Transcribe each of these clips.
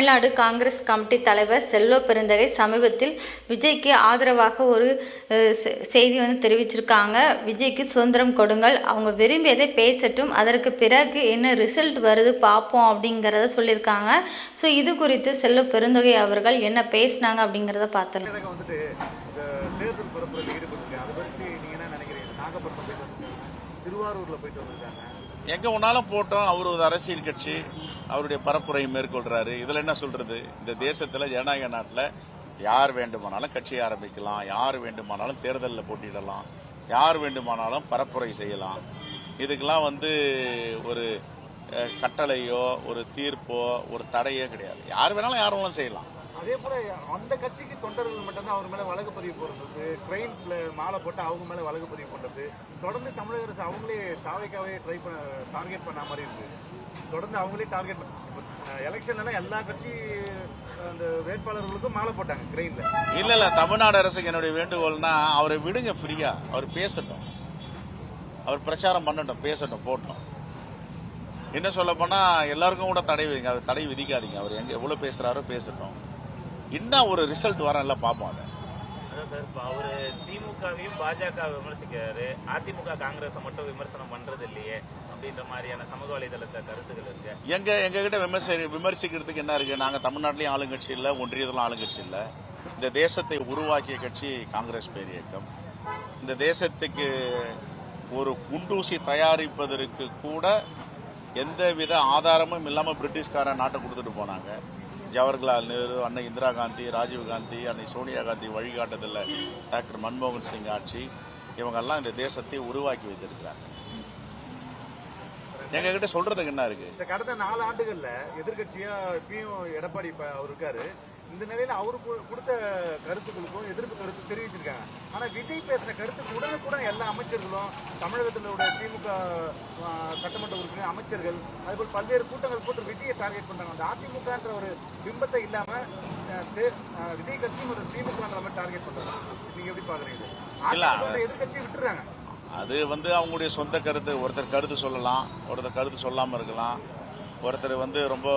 Tamil Nadu Congress committee தலைவர் செல்வ பெருந்தகை சமீபத்தில் விஜய்க்கு ஆதரவாக ஒரு செ- செய்தி வந்து தெரிவிச்சிருக்காங்க. விஜய்க்கு சுதந்திரம் கொடுங்கள். அவங்க விரும்பியதை பேசட்டும். அதற்கு பிறகு என்ன ரிசல்ட் வருது பார்ப்போம் அப்படிங்கிறத சொல்லியிருக்காங்க. ஸோ இது குறித்து செல்வ பெருந்தகை அவர்கள் என்ன பேசினாங்க அப்படிங்கிறத பார்த்துலாம் திருவாரூர்ல போயிட்டு வந்திருக்காங்க. எங்க ஒன்னாலும் போட்டோம் அவர் ஒரு அரசியல் கட்சி அவருடைய பரப்புரை மேற்கொள்றாரு. இதுல என்ன சொல்றது? இந்த தேசத்துல ஜனநாயக நாட்டில் யார் வேண்டுமானாலும் கட்சியை ஆரம்பிக்கலாம் யார் வேண்டுமானாலும் தேர்தலில் போட்டியிடலாம் யார் வேண்டுமானாலும் பரப்புரை செய்யலாம். இதுக்கெல்லாம் வந்து ஒரு கட்டளையோ ஒரு தீர்ப்போ ஒரு தடையோ கிடையாது. யார் வேணாலும் யார் வேணாலும் செய்யலாம். அதே போல அந்த கட்சிக்கு தொண்டர்கள் மட்டும்தான் அவர் மேல வழக்கு பதிவு போடுறது ட்ரெயின்ல மாலை போட்டு அவங்க மேல வழக்கு பதிவு பண்றது. தொடர்ந்து தமிழக அரசு அவங்களே தாவைக்காவே ட்ரை பண்ண டார்கெட் பண்ண மாதிரி இருக்கு. தொடர்ந்து அவங்களே டார்கெட் எலெக்ஷன்லாம் எல்லா கட்சி அந்த வேட்பாளர்களுக்கும் மாலை போட்டாங்க ட்ரெயின்ல இல்ல இல்ல தமிழ்நாடு அரசுக்கு என்னுடைய வேண்டுகோள்னா அவரை விடுங்க ஃப்ரீயா அவர் பேசட்டும். அவர் பிரச்சாரம் பண்ணட்டும் பேசட்டும் போட்டோம். என்ன சொல்ல போனா எல்லாருக்கும் கூட தடை விதிங்க அது தடை விதிக்காதீங்க. அவர் எங்க எவ்வளவு பேசுறாரோ பேசட்டும். இன்னும் ஒரு ரிசல்ட் வரல பார்ப்போம் அதை. அவரு திமுகவையும் பாஜக விமர்சிக்கிறாரு. அதிமுக காங்கிரஸை மட்டும் விமர்சனம் பண்றது இல்லையே அப்படின்ற மாதிரியான சமூக வலைதளத்தை கருத்துக்கள் இருக்கு. எங்க எங்க கிட்ட விமர்சி விமர்சிக்கிறதுக்கு என்ன இருக்கு? நாங்க தமிழ்நாட்டிலயும் ஆளுங்கட்சி இல்ல ஒன்றியத்திலும் ஆளுங்கட்சி இல்ல. இந்த தேசத்தை உருவாக்கிய கட்சி காங்கிரஸ் பேர் இயக்கம். இந்த தேசத்துக்கு ஒரு குண்டூசி தயாரிப்பதற்கு கூட எந்தவித ஆதாரமும் இல்லாம பிரிட்டிஷ்காரன் நாட்டை கொடுத்துட்டு போனாங்க. ஜவஹர்லால் நேரு அன்னை இந்திரா காந்தி ராஜீவ் காந்தி அன்னை சோனியா காந்தி வழிகாட்டுதல்ல டாக்டர் மன்மோகன் சிங் ஆட்சி இவங்கெல்லாம் இந்த தேசத்தை உருவாக்கி வைத்திருக்கிறாங்க. எங்க கிட்ட சொல்றதுக்கு என்ன இருக்கு? கடந்த நாலு ஆண்டுகள்ல எதிர்க்கட்சியா இப்பயும் எடப்பாடி இப்ப அவர் இருக்காரு. இந்த நிலையில அவரு கொடுத்த கருத்துக்களுக்கும் எதிர்ப்பு கருத்து தெரிவிச்சிருக்காங்க. ஆனா விஜய் பேசின கருத்துக்கு உடனுக்குடன் எல்லா அமைச்சர்களும் தமிழகத்தில் உள்ள திமுக சட்டமன்ற உறுப்பினர் அமைச்சர்கள் அதுபோல் பல்வேறு கூட்டங்கள் போட்டு விஜயை டார்கெட் பண்றாங்க. அந்த அதிமுகன்ற ஒரு பிம்பத்தை இல்லாம விஜய் கட்சியும் ஒரு திமுகன்ற மாதிரி டார்கெட் பண்றாங்க. நீங்க எப்படி பாக்குறீங்க எதிர்கட்சியை விட்டுறாங்க. அது வந்து அவங்களுடைய சொந்த கருத்து. ஒருத்தர் கருத்து சொல்லலாம் ஒருத்தர் கருத்து சொல்லாம இருக்கலாம். ஒருத்தர் வந்து ரொம்ப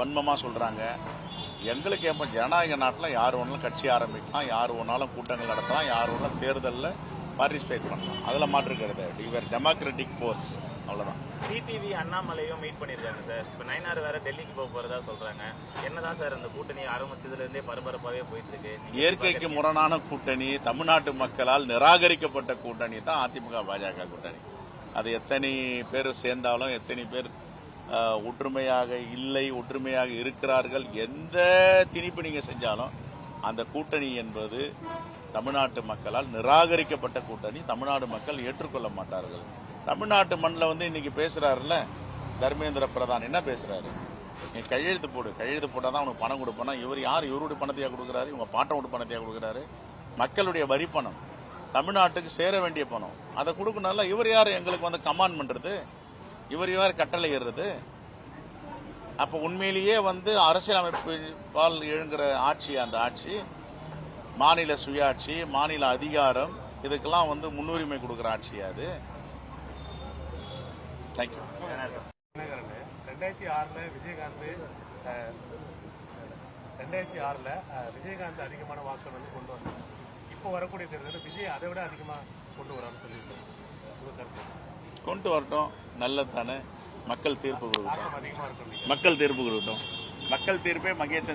வன்மமா சொல்றாங்க. எங்களுக்கு எப்ப ஜனநாயக நாட்டில் யார் வேணாலும் கட்சி ஆரம்பிக்கலாம் யார் வேணாலும் கூட்டங்கள் நடத்தலாம் யார் வேணாலும் தேர்தலில் பார்ட்டிசிபேட் பண்ணலாம். அதில் மாற்று கிடையாது இவர் டெமோக்ராட்டிக் ஃபோர்ஸ் அவ்வளோதான் டிடிவி அண்ணாமலையும் மீட் பண்ணிருக்காங்க சார் இப்போ நயனார் வேற டெல்லிக்கு போக போறதா சொல்றாங்க. என்னதான் சார் அந்த கூட்டணி ஆரம்பிச்சதுல இருந்தே பரபரப்பாவே போயிட்டு இருக்கு. இயற்கைக்கு முரணான கூட்டணி தமிழ்நாட்டு மக்களால் நிராகரிக்கப்பட்ட கூட்டணி தான் அதிமுக பாஜக கூட்டணி. அது எத்தனை பேர் சேர்ந்தாலும் எத்தனை பேர் ஒற்றுமையாக இல்லை ஒற்றுமையாக இருக்கிறார்கள். எந்த திணிப்பு நீங்க செஞ்சாலும் அந்த கூட்டணி என்பது தமிழ்நாட்டு மக்களால் நிராகரிக்கப்பட்ட கூட்டணி. தமிழ்நாடு மக்கள் ஏற்றுக்கொள்ள மாட்டார்கள். தமிழ்நாட்டு மண்ணில் வந்து இன்னைக்கு பேசுறாருல்ல தர்மேந்திர பிரதான். என்ன பேசுறாரு? நீ கையெழுத்து போடு. கையெழுத்து போட்டால் தான் உனக்கு பணம் கொடுப்பனா. இவர் யார்? இவருடைய பணத்தையா கொடுக்குறாரு? இவங்க பாட்டோட பணத்தையா கொடுக்குறாரு? மக்களுடைய வரி பணம். தமிழ்நாட்டுக்கு சேர வேண்டிய பணம். அதை கொடுக்கணும்ல. இவர் யார்? எங்களுக்கு வந்து கமாண்ட் பண்றது இவர் யார் கட்டளை ஏறுறது. அப்ப உண்மையிலேயே வந்து அரசியலமைப்பால் எழுங்கிற ஆட்சி அந்த ஆட்சி மாநில சுயாட்சி மாநில அதிகாரம் இதுக்கெல்லாம் வந்து முன்னுரிமை கொடுக்குற ஆட்சியா அது. தேங்க்யூ ரெண்டாயிரத்தி ஆறுல விஜயகாந்த் ரெண்டாயிரத்தி ஆறுல விஜயகாந்த் அதிகமான வாக்குகள் வந்து கொண்டு வந்தாங்க இப்போ வரக்கூடிய தேர்தலில் விஜய் அதை விட அதிகமா கொண்டு வரான்னு கருத்து கொண்டு வரட்டும். நல்லதுதானே? மக்கள் தீர்ப்பு கொடுக்கட்டும். மக்கள் தீர்ப்பு கொடுக்கட்டும். மக்கள் தீர்ப்பே மகேசன்